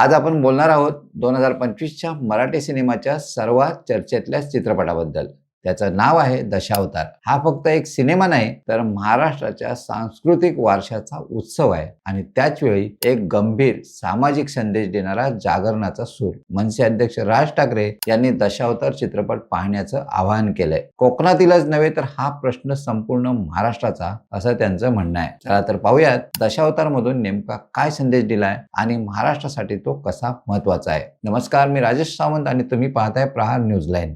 आज आपण बोलणार आहोत दोन हजार पंचवीसच्या मराठी सिनेमाच्या सर्वात चर्चेतल्या चित्रपटाबद्दल. त्याचं नाव आहे दशावतार. हा फक्त एक सिनेमा नाही तर महाराष्ट्राच्या सांस्कृतिक वारशाचा उत्सव आहे आणि त्याच वेळी एक गंभीर सामाजिक संदेश देणारा जागरणाचा सूर. मनसे अध्यक्ष राज ठाकरे यांनी दशावतार चित्रपट पाहण्याचं आवाहन केलंय. कोकणातीलच नव्हे तर हा प्रश्न संपूर्ण महाराष्ट्राचा असं त्यांचं म्हणणं आहे. चला तर पाहूयात दशावतार मधून नेमका काय संदेश दिलाय आणि महाराष्ट्रासाठी तो कसा महत्त्वाचा आहे. नमस्कार मी राजेश सावंत आणि तुम्ही पाहताय प्रहार न्यूजलाईन.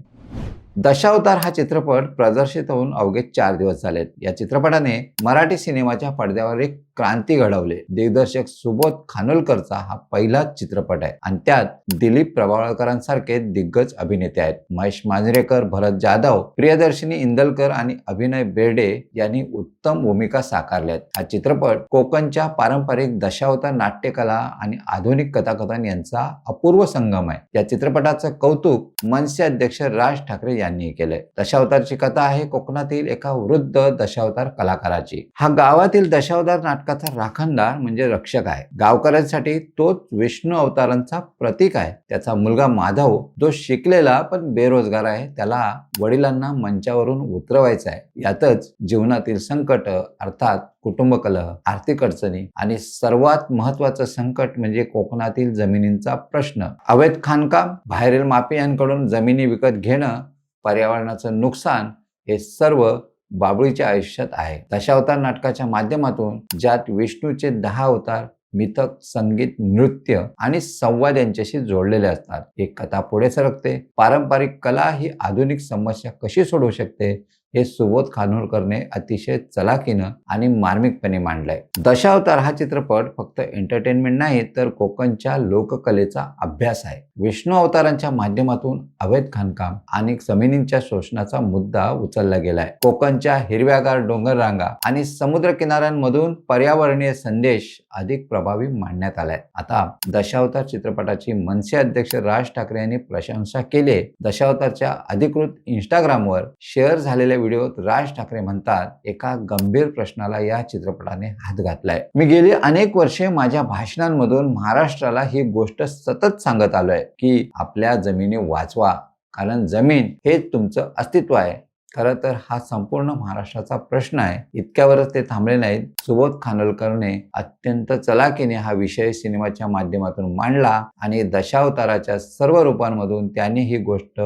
दशावतार हा चित्रपट प्रदर्शित होऊन अवघे चार दिवस झालेत. या चित्रपटाने मराठी सिनेमाच्या पडद्यावर एक क्रांती घडवले. दिग्दर्शक सुबोध खानोलकरचा हा पहिलाच चित्रपट आहे. आणि त्यात दिलीप प्रभावळकरांसारखे दिग्गज अभिनेते आहेत. महेश मांजरेकर भरत जाधव प्रियदर्शिनी इंदलकर आणि अभिनय बेर्डे यांनी उत्तम भूमिका साकारल्यात हा चित्रपट कोकणच्या पारंपरिक दशावतार नाट्यकला आणि आधुनिक कथाकथन यांचा अपूर्व संगम आहे. या चित्रपटाचं कौतुक मनसे अध्यक्ष राज ठाकरे यांनी केलंय. दशावतारची कथा आहे कोकणातील एका वृद्ध दशावतार कलाकाराची. हा गावातील दशावतार नाटकाचा राखणदार म्हणजे रक्षक आहे. गावकऱ्यांसाठी तोच विष्णू अवतारांचा प्रतीक आहे. त्याचा मुलगा माधव जो शिकलेला पण बेरोजगार आहे. त्याला वडिलांना मंचावरून उतरवायचा आहे. यातच जीवनातील संकट अर्थात कुटुंब कलह आर्थिक अडचणी आणि सर्वात महत्वाचं संकट म्हणजे कोकणातील जमिनींचा प्रश्न. अवैध खाणकाम बाहेरील माफियांकडून जमिनी विकत घेणं पर्यावरणाचं नुकसान हे सर्व बाबळीच्या आयुष्यात आहे. दशावतार नाटकाच्या माध्यमातून ज्यात विष्णूचे दहा अवतार मिथक संगीत नृत्य आणि संवाद यांच्याशी जोडलेले असतात. एक कथा पुढे सरकते. पारंपरिक कला ही आधुनिक समस्या कशी सोडवू शकते? हे सुबोध खानोलकरने अतिशय चलाकीनं आणि मार्मिकपणे मांडलंय. दशावतार हा चित्रपट फक्त एंटरटेनमेंट नाही तर कोकणच्या लोककलेचा अभ्यास आहे. विष्णू अवतारांच्या माध्यमातून अवैध खाणकाम आणि जमिनींच्या शोषणाचा मुद्दा उचलला गेलाय. कोकणच्या हिरव्यागार डोंगर रांगा आणि समुद्र किनाऱ्यांमधून पर्यावरणीय संदेश अधिक प्रभावी मांडण्यात आलाय. आता दशावतार चित्रपटाची मनसे अध्यक्ष राज ठाकरे यांनी प्रशंसा केली दशावतारच्या अधिकृत इंस्टाग्रामवर शेअर झालेल्या व्हिडिओत राज ठाकरे म्हणतात एका गंभीर प्रश्नाला या चित्रपटाने हात घातलाय. मी गेली अनेक वर्षे माझ्या भाषणांमधून महाराष्ट्राला ही गोष्ट सतत सांगत आलोय की आपल्या जमिनी वाचवा कारण जमीन हेच तुमचं अस्तित्व आहे. खरं तर हा संपूर्ण महाराष्ट्राचा प्रश्न आहे. इतक्यावरच ते थांबले नाहीत. सुबोध खानोलकरने अत्यंत चलाकीने हा विषय सिनेमाच्या माध्यमातून मांडला आणि दशावताराच्या सर्व रूपांमधून त्यांनी ही गोष्ट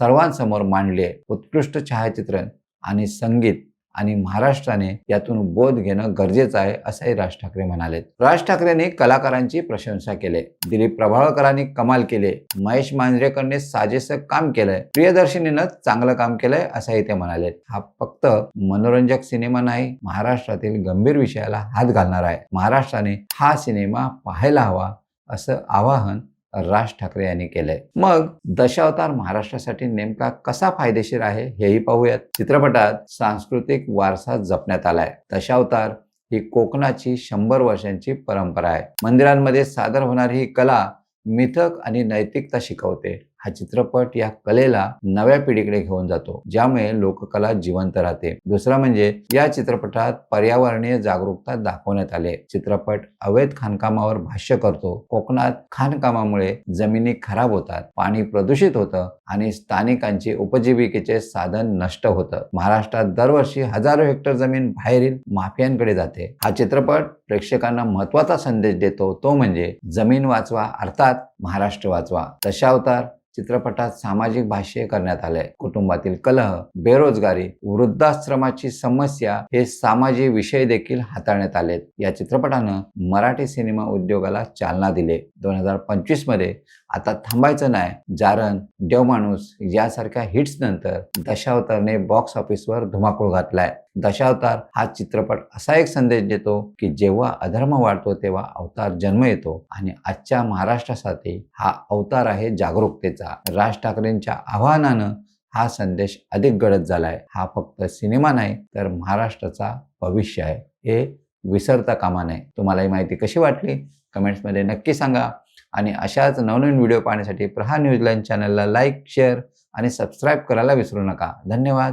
सर्वांसमोर मांडली आहे. उत्कृष्ट छायाचित्रण. आणि संगीत आणि महाराष्ट्राने यातून बोध घेणं गरजेचं आहे असंही राज ठाकरे म्हणाले राज ठाकरेंनी कलाकारांची प्रशंसा केली. दिलीप प्रभावळकरांनी कमाल केले. महेश मांजरेकरने साजेसं काम केलंय. प्रियदर्शनीनं चांगलं काम केलंय असंही ते म्हणाले हा फक्त मनोरंजक सिनेमा नाही महाराष्ट्रातील गंभीर विषयाला हात घालणार आहे. महाराष्ट्राने हा सिनेमा पाहायला हवा असं आवाहन राज ठाकरे यांनी केलंय. मग? दशावतार महाराष्ट्रासाठी नेमका कसा फायदेशीर आहे हेही पाहूयात. चित्रपटात सांस्कृतिक वारसा जपण्यात आलाय. दशावतार ही कोकणाची शंभर वर्षांची परंपरा आहे. मंदिरांमध्ये सादर होणारी ही कला मिथक आणि नैतिकता शिकवते. हा चित्रपट या कलेला नव्या पिढीकडे घेऊन जातो ज्यामुळे लोककला जिवंत राहते. दुसरा म्हणजे या चित्रपटात पर्यावरणीय जागरूकता दाखवण्यात आले. चित्रपट अवैध खाणकामावर भाष्य करतो. कोकणात खाणकामामुळे जमिनी खराब होतात पाणी प्रदूषित होतं आणि स्थानिकांचे उपजीविकेचे साधन नष्ट होतं. महाराष्ट्रात दरवर्षी हजारो हेक्टर जमीन बाहेरील माफियांकडे जाते. हा चित्रपट प्रेक्षकांना महत्त्वाचा संदेश देतो. तो म्हणजे जमीन वाचवा अर्थात महाराष्ट्र वाचवा. दशावतार चित्रपटात सामाजिक भाष्य करण्यात आलंय. कुटुंबातील कलह बेरोजगारी वृद्धाश्रमाची समस्या हे सामाजिक विषय देखील हाताळण्यात आलेत. या चित्रपटानं मराठी सिनेमा उद्योगाला चालना दिले. दोन हजार पंचवीसमध्ये आता थांबायचं नाही जारण देव माणूस यासारख्या हिट्स नंतर दशावतारने बॉक्स ऑफिसवर धुमाकूळ घातलाय. दशावतार हा चित्रपट असा एक संदेश देतो की जेव्हा अधर्म वाढतो तेव्हा अवतार जन्म येतो आणि आजच्या महाराष्ट्रासाठी हा अवतार आहे जागरूकतेचा. राज ठाकरेंच्या आव्हानानं हा संदेश अधिक गडद झालाय. हा फक्त सिनेमा नाही तर महाराष्ट्राचा भविष्य आहे. हे विसरता कामा नये. तुम्हाला ही माहिती कशी वाटली? कमेंट्समध्ये नक्की सांगा. आणि अशाच नवनवीन व्हिडिओ पाहण्यासाठी प्रहा न्यूजलाईन चॅनलला लाईक शेअर आणि सबस्क्राईब करायला विसरू नका. धन्यवाद.